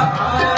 Bye.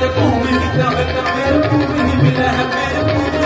ਤੇ ਭੂਮੀ ਜਬ ਤੱਕ ਮੇਰ ਭੂਮੀ ਬਿਨਾ ਹੈ ਮੇਰ ਭੂਮੀ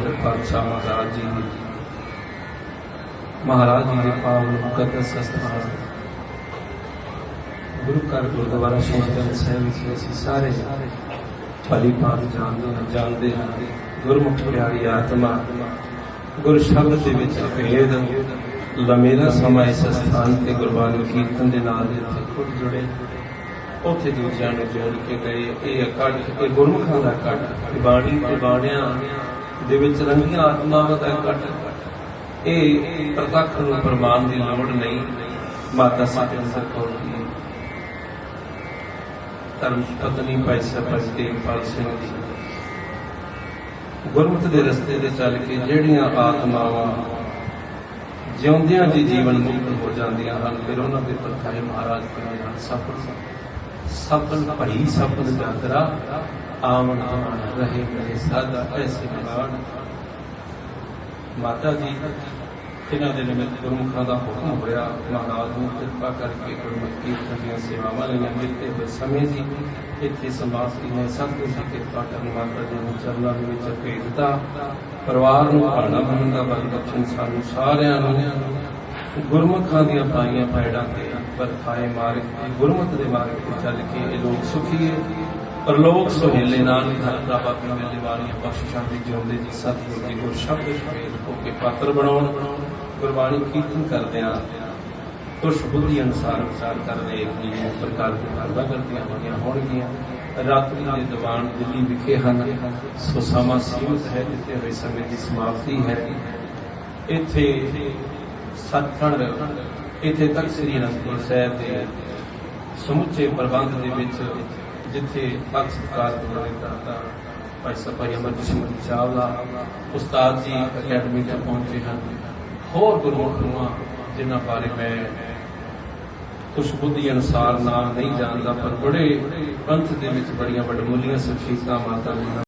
ਤੇਗ ਪਾਤਸ਼ਾਹ ਮਹਾਰਾਜ ਜੀ ਦੀ। ਮਹਾਰਾਜ ਜੀ ਦੇ ਪਾਵਨ ਮੁਕੱਦਸ ਸਥਾਨ ਗੁਰੂ ਘਰ ਗੁਰਦੁਆਰਾ ਸ਼ਹੀਦਾਂ ਸਾਹਿਬ ਵਿੱਚ ਅਸੀਂ ਸਾਰੇ ਭਲੀ ਭਾਂਤ ਜਾਣਦੇ ਹਾਂ ਜਾਣਦੇ ਹਾਂ ਗੁਰਮੁਖ ਪਿਆਰੀ ਆਤਮਾ ਗੁਰ ਸ਼ਬਦ ਦੇ ਵਿੱਚ ਭੇਦ, ਲੰਮੇਰਾ ਸਮਾਂ ਇਸ ਸਥਾਨ ਤੇ ਗੁਰਬਾਣੀ ਕੀਰਤਨ ਦੇ ਨਾਲ ਇੱਥੇ ਖੁਦ ਜੁੜੇ। ਉੱਥੇ ਦੂਜਿਆਂ ਨੂੰ ਜੋੜ ਕੇ ਗਏ। ਇਹ ਇਕੱਠ ਇਹ ਗੁਰਮੁਖਾਂ ਦਾ ਇਕੱਠ ਬਾਣੀ ਤੇ ਬਾਣਿਆਂ ਦੇ ਵਿੱਚ ਰੰਗੀਆਂ ਆਤਮਾਵਾਂ ਦਾ ਇਕੱਠ ਇਹ ਪ੍ਰਤੱਖ ਨੂੰ ਪ੍ਰਮਾਣ ਦੀ ਲੋੜ ਨਹੀਂ ਮਾਤਾ ਸਤਿੰਦਰ ਕੌਰ ਦੀ ਧਰਮ ਪਤਨੀ ਭਾਈ ਸਾਹਿਬ ਤੇਗਪਾਲ ਸਿੰਘ ਜੀ ਗੁਰਮਤਿ ਦੇ। ਰਸਤੇ ਤੇ ਚੱਲ ਕੇ ਜਿਹੜੀਆਂ ਆਤਮਾਵਾਂ ਜਿਉਂਦਿਆਂ ਜੀ ਜੀਵਨ ਮੁਕਤ ਹੋ ਜਾਂਦੀਆਂ ਹਨ, ਫਿਰ ਉਹਨਾਂ ਦੇ ਪਰਖਾਏ ਮਹਾਰਾਜ ਕਹਿੰਦੇ ਹਨ, ਸਫਲ ਸਫਲ ਭਈ, ਸਫਲ ਯਾਤਰਾ ਆਵਣ ਜਾਣ ਰਹੇ ਰਹੇ ਸਾਦਾ ਐਸੇ ਮਹਾਨ ਮਾਤਾ ਜੀ ਇਹਨਾਂ ਦੇ ਨਿਮਿਤ ਗੁਰਮੁਖਾਂ ਦਾ ਹੁਕਮ ਹੋਇਆ। ਮਹਾਰਾਜ ਨੂੰ ਕਿਰਪਾ ਕਰਕੇ ਗੁਰਮੁਖ ਕੀਰਤਨ ਦੀਆਂ ਸੇਵਾਵਾਂ ਲਈਆਂ। ਮਿਲਤੇ ਹੋਏ ਸਮੇਂ ਦੀ ਇੱਥੇ ਸਮਾਪਤੀ ਹੈ ਸਤਿਗੁਰ ਦੀ ਕਿਰਪਾ ਕਰਨ ਮਾਤਾ ਜੀ ਨੂੰ ਚਰਨਾਂ ਦੇ ਵਿੱਚ ਭੇਜਤਾ ਪਰਿਵਾਰ ਨੂੰ ਭਾਣਾ ਬਣਨ ਦਾ ਬਲ ਬਖਸ਼ਣ ਸਾਨੂੰ ਸਾਰਿਆਂ ਨੂੰ ਗੁਰਮੁਖਾਂ ਦੀਆਂ ਪਾਈਆਂ ਪੈੜਾਂ ਤੇ ਵਰਖਾਏ ਮਾਰਗ ਤੇ ਗੁਰਮੁਖ ਦੇ ਮਾਰਗ ਤੇ ਚੱਲ ਕੇ ਇਹ ਲੋਕ ਸੁਖੀ ਸੁਖੀਏ ਪਰਲੋਕ ਸੁਹੇਲੇ ਨਾਲ ਹਰ ਦਾ ਬਾਕੀ ਮਿਲਣ ਵਾਲੀਆਂ ਬਖਸ਼ਿਸ਼ਾਂ ਦੀ ਜਿਉਂਦੇ ਜੀ ਸਤਿਗੁਰ ਦੀ ਗੁਰ ਸ਼ਬਦ ਸ਼ਬਦ ਹੋ ਕੇ ਪਾਤਰ ਬਣਾਉਣ, ਗੁਰਬਾਣੀ ਕੀਰਤਨ ਕਰਦਿਆਂ ਕੁਛ ਬੁੱਧੀ ਅਨੁਸਾਰ ਵਿਚਾਰ ਕਰਦੇ ਕਿ ਪ੍ਰਕਾਰ ਦੀ ਗੱਲਾਂ ਕਰਦੀਆਂ ਹੋਈਆਂ ਹੋਣਗੀਆਂ। ਰਾਤਰੀ ਦੇ ਦੀਵਾਨ ਦਿੱਲੀ ਵਿਖੇ ਹਨ। ਸੋ ਸਮਾਂ ਸੀਮਤ ਹੈ ਦਿੱਤੇ ਹੋਏ ਸਮੇਂ ਦੀ ਸਮਾਪਤੀ ਹੈ। ਇੱਥੇ ਸਤਖੰਡ ਇੱਥੇ ਤੱਕ ਸ੍ਰੀ ਅਨੰਦਪੁਰ ਸਾਹਿਬ ਦੇ ਸਮੁੱਚੇ ਪ੍ਰਬੰਧ ਦੇ ਵਿੱਚ ਜਿੱਥੇ ਭਗਤ ਸਤਕਾਰ ਦੁਆਰੇ ਕਰਤਾ ਭਾਈ ਸਭਾਈ ਅਮਰ ਸਿੰਘ ਦਾ ਉਸਤਾਦ ਜੀ ਅਕੈਡਮੀ ਤੇ ਪਹੁੰਚੇ ਹਨ। ਹੋਰ ਗੁਰਮੁਖ ਨੂੰ ਜਿਨ੍ਹਾਂ ਬਾਰੇ ਮੈਂ ਕੁਝ ਬੁੱਧੀ ਅਨੁਸਾਰ ਨਾਮ ਨਹੀਂ ਜਾਣਦਾ, ਪਰ ਬੜੇ ਪੰਥ ਦੇ ਵਿੱਚ ਬੜੀਆਂ ਵਡਮੁੱਲੀਆਂ ਸ਼ਖਸੀਅਤਾਂ ਮਾਤਾ ਜੀ